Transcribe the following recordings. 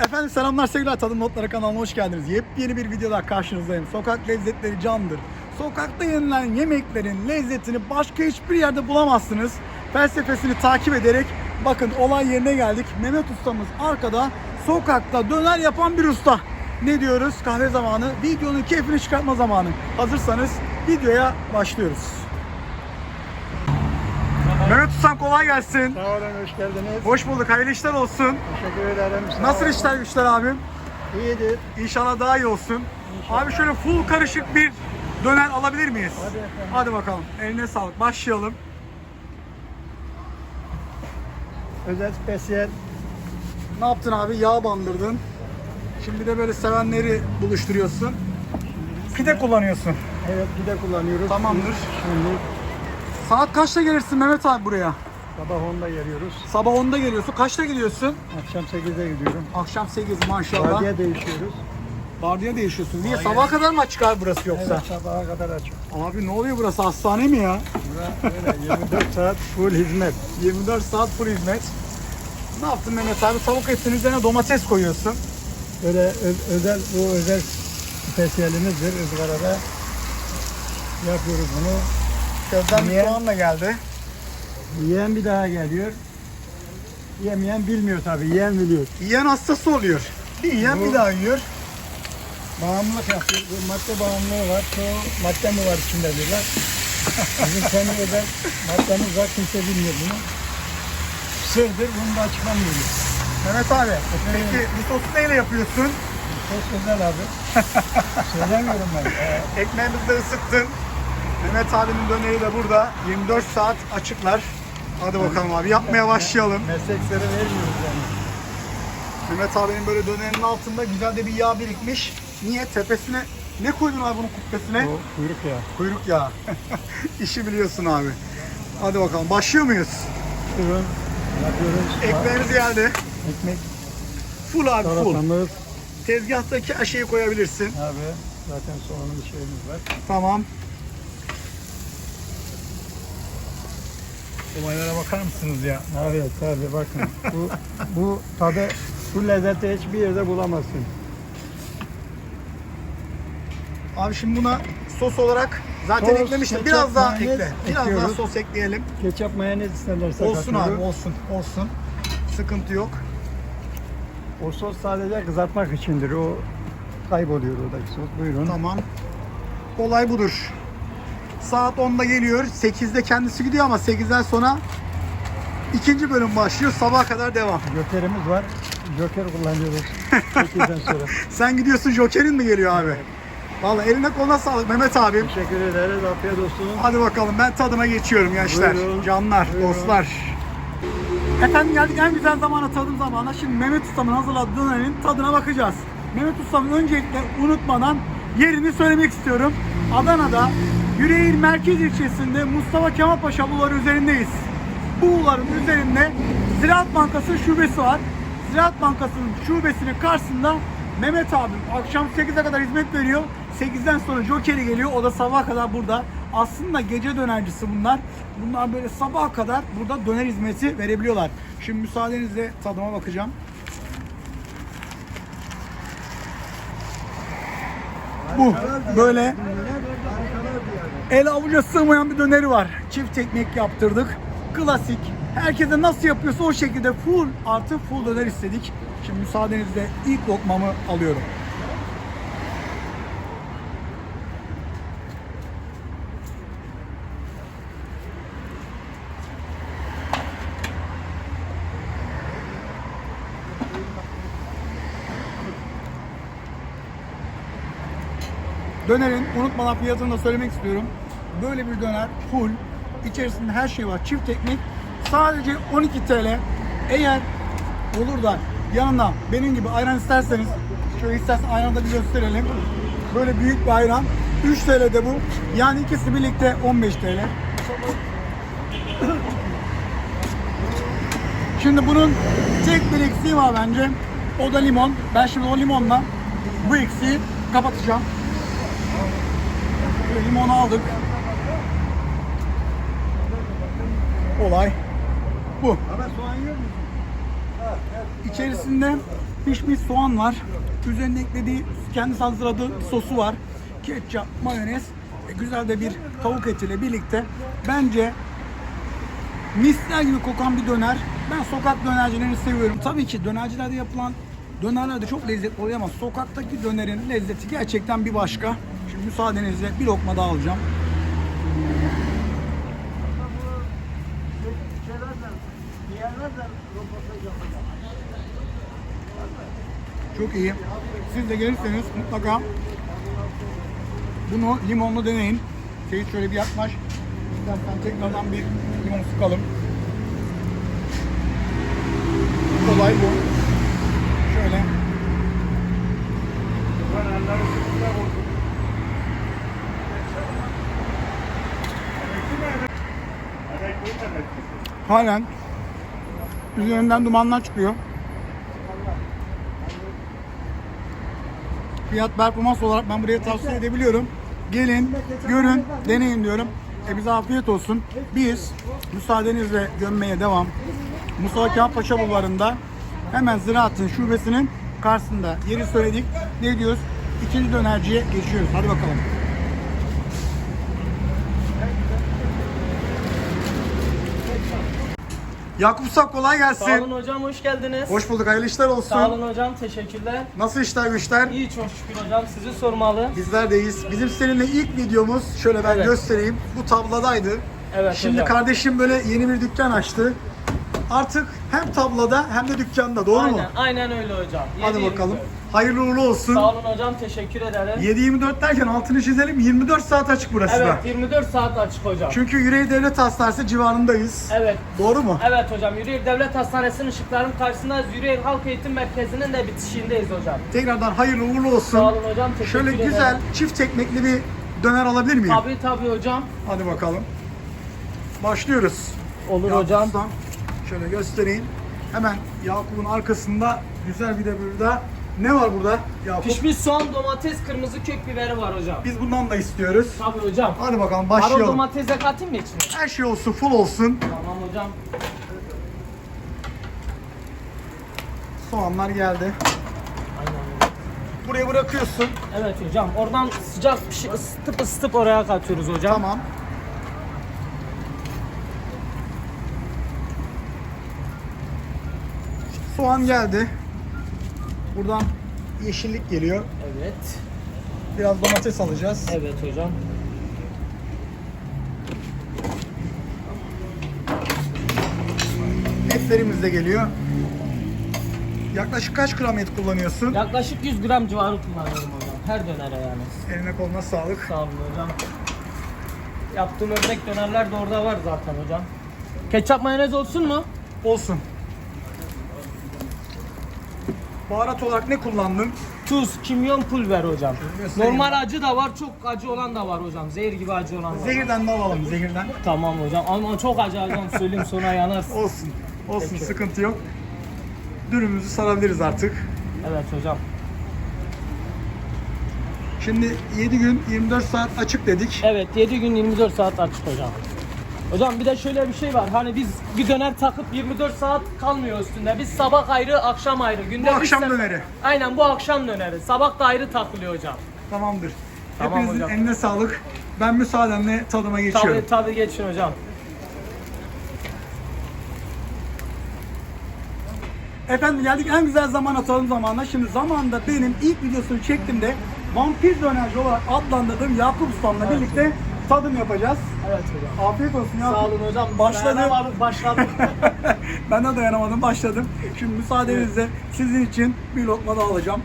Efendim selamlar sevgiler Tadım Notları kanalına hoş geldiniz. Yepyeni bir videoda karşınızdayım. Sokak lezzetleri candır. Sokakta yenilen yemeklerin lezzetini başka hiçbir yerde bulamazsınız. Felsefesini takip ederek bakın olay yerine geldik. Mehmet ustamız arkada sokakta döner yapan bir usta. Ne diyoruz? Kahve zamanı. Videonun keyfini çıkartma zamanı. Hazırsanız videoya başlıyoruz. Mehmet ustam kolay gelsin. Sağ olun, hoş geldiniz. Hoş bulduk. Hayırlı işler olsun. Teşekkür ederim. sağ Nasıl olun. işler güçler abim? İyidir. İnşallah daha iyi olsun. Abi şöyle full karışık bir döner alabilir miyiz? Hadi efendim. Hadi bakalım. Eline sağlık. Başlayalım. Özel spesiyel. Ne yaptın abi? Yağ bandırdın. Şimdi de böyle sevenleri buluşturuyorsun. Pide kullanıyorsun. Evet, gide kullanıyoruz. Tamamdır. Şimdi Saat kaçta gelirsin Mehmet abi buraya? sabah 10'da geliyoruz. Sabah 10'da geliyorsun. Kaçta gidiyorsun? Akşam 8'de gidiyorum. Akşam 8 maşallah. Vardiya değişiyoruz. Vardiya değişiyorsun. Niye? Sabaha kadar mı açık abi burası yoksa? Evet, sabaha kadar açık. Abi ne oluyor burası? Hastane mi ya? Bura öyle 24 saat full hizmet. 24 saat full hizmet. Ne yaptın Mehmet abi? Tavuk etinin üzerine domates koyuyorsun. Böyle ö- özel, bu özel spesiyelimizdir. ızgarada yapıyoruz bunu. Közden bir Niye? soğanla geldi. Yiyen bir daha geliyor. Yemeyen bilmiyor tabii, yiyen biliyor. Yiyen hastası oluyor. Bir yiyen bir daha yiyor. Bağımlılık yapıyor. Bu madde bağımlılığı var. Çoğu madde mi var içinde diyorlar. Bizim kendi özel maddemiz var. Kimse bilmiyor bunu. Sırdır. Bunu da açıklamıyoruz. Mehmet abi, peki bu sosu neyle yapıyorsun? Çok özel abi. Söylemiyorum ben. Ee, Ekmeğimizi de ısıttın. Mehmet abinin döneri de burada. 24 saat açıklar. Hadi bakalım abi yapmaya başlayalım. meslek sırrı vermiyoruz yani. Mehmet abinin böyle dönerinin altında güzel de bir yağ birikmiş. Niye? Tepesine ne koydun abi bunun kubbesine? Bu kuyruk ya. Kuyruk yağı. İşi biliyorsun abi. Hadi bakalım başlıyor muyuz? Ürün yapıyoruz. Ekmeğimiz geldi. Ekmek, Full abi full. salatamız. Tezgahtaki her şeyi koyabilirsin. Abi zaten soğanın bir şeyimiz var. Tamam. Olaylara bakar mısınız ya? Evet tabii bakın. Bu, bu tadı, bu lezzeti hiçbir yerde bulamazsın. Abi şimdi buna sos olarak zaten Sos, eklemiştim. ketçap, Biraz daha mayonez ekle. Biraz daha ekliyoruz. sos ekleyelim. Ketçap mayonez isterlerse Olsun abi katıyoruz. olsun olsun. Sıkıntı yok. O sos sadece kızartmak içindir. O kayboluyor oradaki sos. Buyurun. Tamam. Olay budur. Saat 10'da geliyor. 8'de kendisi gidiyor ama 8'den sonra ikinci bölüm başlıyor. Sabaha kadar devam. Jokerimiz var. Joker kullanıyoruz. 8'den sonra. Sen gidiyorsun Joker'in mi geliyor abi? Vallahi eline koluna sağlık Mehmet abim. Teşekkür ederiz. Afiyet olsun. Hadi bakalım ben tadıma geçiyorum gençler. Buyurun. Canlar, Buyurun. dostlar. Efendim geldik en güzel zamana tadım zamana. Şimdi Mehmet Usta'nın hazırladığı dönerin tadına bakacağız. Mehmet Usta'nın öncelikle unutmadan yerini söylemek istiyorum. Adana'da Yüreğir Merkez ilçesinde Mustafa Kemal Paşa Bulvarı üzerindeyiz. Bu bulvarın üzerinde Ziraat Bankası şubesi var. Ziraat Bankası'nın şubesinin karşısında Mehmet abim akşam 8'e kadar hizmet veriyor. 8'den sonra Joker'i geliyor. O da sabaha kadar burada. Aslında gece dönercisi bunlar. Bunlar böyle sabaha kadar burada döner hizmeti verebiliyorlar. Şimdi müsaadenizle tadıma bakacağım. Bu böyle el avuca sığmayan bir döneri var. Çift ekmek yaptırdık. Klasik. Herkese nasıl yapıyorsa o şekilde full artı full döner istedik. Şimdi müsaadenizle ilk lokmamı alıyorum. Dönerin unutmadan fiyatını da söylemek istiyorum. Böyle bir döner full. İçerisinde her şey var. Çift ekmek. Sadece 12 TL. Eğer olur da yanına benim gibi ayran isterseniz şöyle istersen ayranı da bir gösterelim. Böyle büyük bir ayran. 3 TL de bu. Yani ikisi birlikte 15 TL. Şimdi bunun tek bir eksiği var bence. O da limon. Ben şimdi o limonla bu eksiği kapatacağım. Limonu aldık. Olay bu. İçerisinde Pişmiş soğan var. Üzerine eklediği kendisi hazırladığı sosu var. Ketçap, mayonez, güzel de bir tavuk etiyle birlikte bence misler gibi kokan bir döner. Ben sokak dönercilerini seviyorum. Tabii ki dönercilerde yapılan dönerler de çok lezzetli oluyor ama sokaktaki dönerin lezzeti gerçekten bir başka. Şimdi müsaadenizle bir lokma daha alacağım. Çok iyi. Siz de gelirseniz mutlaka bunu limonlu deneyin. Seyit şöyle bir yaklaş. İstersen tekrardan bir limon sıkalım. Olay bu. Şöyle. Halen üzerinden dumanlar çıkıyor. Fiyat performans olarak ben buraya tavsiye edebiliyorum. Gelin, görün, deneyin diyorum. E bize afiyet olsun. Biz müsaadenizle gömmeye devam. Mustafa Kemal Paşa Bulvarı'nda hemen Ziraat'ın şubesinin karşısında yeri söyledik. Ne diyoruz? İkinci dönerciye geçiyoruz. Hadi bakalım. Yakup Usta kolay Sağ gelsin. olun hocam hoş geldiniz. Hoş bulduk. Hayırlı işler olsun. Sağ olun hocam teşekkürler. Nasıl işler güçler? İyi çok şükür hocam sizi sormalı. Bizlerdeyiz. Bizim seninle ilk videomuz şöyle ben Evet. göstereyim. Bu tabladaydı. Evet Şimdi hocam. kardeşim böyle yeni bir dükkan açtı. Artık hem tablada hem de dükkanda doğru mu? aynen, aynen öyle hocam. Hadi 7-24. bakalım. Hayırlı uğurlu olsun. Sağ olun hocam teşekkür ederim. 7-24 derken altını çizelim 24 saat açık burası da. Evet 24 saat açık hocam. Çünkü Yüreği Devlet Hastanesi civarındayız. Evet. Doğru mu? Evet hocam Yüreğir Devlet Hastanesi'nin ışıkların karşısındayız. Yüreğir Halk Eğitim Merkezi'nin de bitişiğindeyiz hocam. Tekrardan hayırlı uğurlu olsun. Sağ olun hocam teşekkür Şöyle ederim. güzel çift tekmekli bir döner alabilir miyim? Tabii tabii hocam. Hadi bakalım. Başlıyoruz. Olur Yakup hocam. Şöyle göstereyim. Hemen Yakup'un arkasında güzel bir de burada. Ne var burada Yakup? Pişmiş soğan, domates, kırmızı kök biberi var hocam. Biz bundan da istiyoruz. Tabii hocam. Hadi bakalım Marul başlayalım. domates de katayım mı içine? Her şey olsun, full olsun. Tamam hocam. Soğanlar geldi. Aynen. Buraya bırakıyorsun. Evet hocam. Oradan sıcak bir şey ısıtıp ısıtıp oraya katıyoruz hocam. Tamam. Soğan geldi. Buradan yeşillik geliyor. Evet. Biraz domates alacağız. Evet hocam. Etlerimiz de geliyor. Yaklaşık kaç gram et kullanıyorsun? Yaklaşık 100 gram civarı kullanıyorum hocam. Her dönere yani. Eline koluna sağlık. Sağ olun hocam. Yaptığım örnek dönerler de orada var zaten hocam. Ketçap mayonez olsun mu? Olsun. Baharat olarak ne kullandın? Tuz, kimyon, pulver hocam. Göstereyim. Normal acı da var, çok acı olan da var hocam. Zehir gibi acı olan var. Zehirden de alalım zehirden. Tamam hocam ama çok acı hocam söyleyeyim sonra yanarsın. Olsun. Olsun Peki. sıkıntı yok. Dürümümüzü sarabiliriz artık. Evet hocam. Şimdi 7 gün 24 saat açık dedik. Evet 7 gün 24 saat açık hocam. Hocam bir de şöyle bir şey var. Hani biz bir döner takıp 24 saat kalmıyor üstünde. Biz sabah ayrı, akşam ayrı. Günde Bu üç akşam sefer- döneri. Aynen bu akşam döneri. Sabah da ayrı takılıyor hocam. Tamamdır. Tamam Hepinizin hocam. eline sağlık. Ben müsaadenle tadıma geçiyorum. Tabii tabii geçin hocam. Efendim geldik en güzel zaman atalım zamanına. Şimdi zamanda benim ilk videosunu çektiğimde vampir dönerci olarak adlandırdığım Yakup Ustam'la birlikte tadım yapacağız. Evet hocam. Afiyet olsun Yakup. Sağ olun hocam. Başladı. Dayanamadık, başladık. ben de dayanamadım başladım. Şimdi müsaadenizle sizin için bir lokma daha alacağım.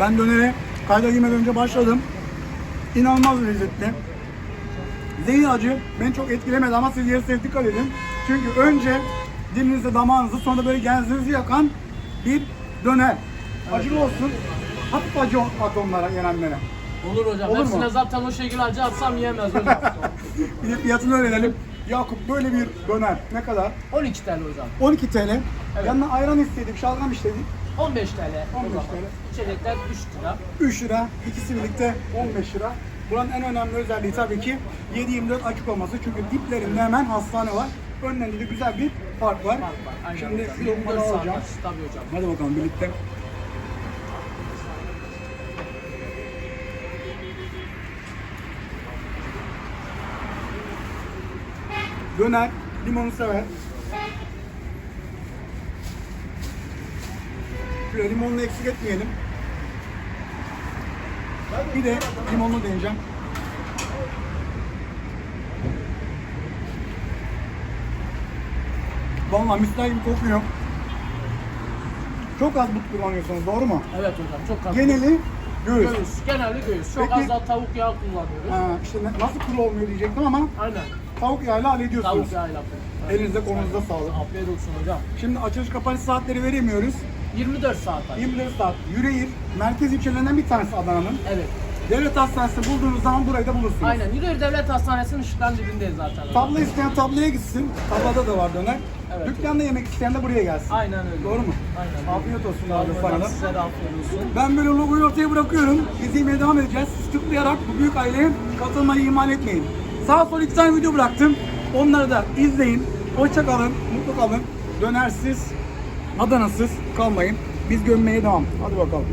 Ben dönere kayda girmeden önce başladım. İnanılmaz lezzetli. Zehir acı beni çok etkilemedi ama siz yerseniz dikkat edin. Çünkü önce dilinizde damağınızı sonra da böyle genzinizi yakan bir döner. Acılı olsun. Hafif acı at onlara yenenlere. Olur hocam. Olur mu? Hepsine zaten o şekilde acı atsam yiyemez hocam. Bir de fiyatını öğrenelim. Yakup böyle bir döner ne kadar? 12 TL hocam. 12 TL. Yanına ayran istedik, şalgam istedik. 15 TL. 15 hocam. TL. İçecekler 3 lira. 3 lira. İkisi birlikte 15 lira. Buranın en önemli özelliği tabii ki 7-24 açık olması. Çünkü diplerinde hemen hastane var. Önlerinde de güzel bir park var. Aynen Şimdi hocam. bir 24 lokma daha tabii hocam. Hadi bakalım birlikte. Döner, limonu sever. Şöyle limonunu eksik etmeyelim. Bir de limonlu deneyeceğim. Vallahi misler gibi kokuyor. Çok az but kullanıyorsunuz, doğru mu? Evet hocam çok kaliteli. Geneli göğüs. Göğüs. Genelde göğüs. Çok Peki- az da tavuk yağı kullanıyoruz. Ha, işte ne- nasıl kuru olmuyor diyecektim ama Aynen. tavuk yağıyla hallediyorsunuz. Tavuk yağıyla yapıyoruz. Elinize kolunuza sağlık. Afiyet olsun hocam. Şimdi açılış kapanış saatleri veremiyoruz. 24 saat açık. 24 saat. Yüreğir, merkez ilçelerinden bir tanesi Adana'nın. Evet. Devlet hastanesini bulduğunuz zaman burayı da bulursunuz. Aynen. Yüreğir Devlet Hastanesi'nin ışıkların dibindeyiz zaten. Tablo isteyen tabloya gitsin. Tablada da var döner. Evet. Dükkanda yemek isteyen de buraya gelsin. Aynen öyle. Doğru mu? Aynen. Afiyet olsun abi sana. Size de afiyet olsun. Ben böyle logoyu ortaya bırakıyorum. Biz yemeğe devam edeceğiz. Siz tıklayarak bu büyük aileye katılmayı ihmal etmeyin. Sağ sol iki tane video bıraktım. Onları da izleyin. Hoşça kalın, mutlu kalın. Dönersiz, Adana'sız kalmayın. Biz gömmeye devam. Hadi bakalım.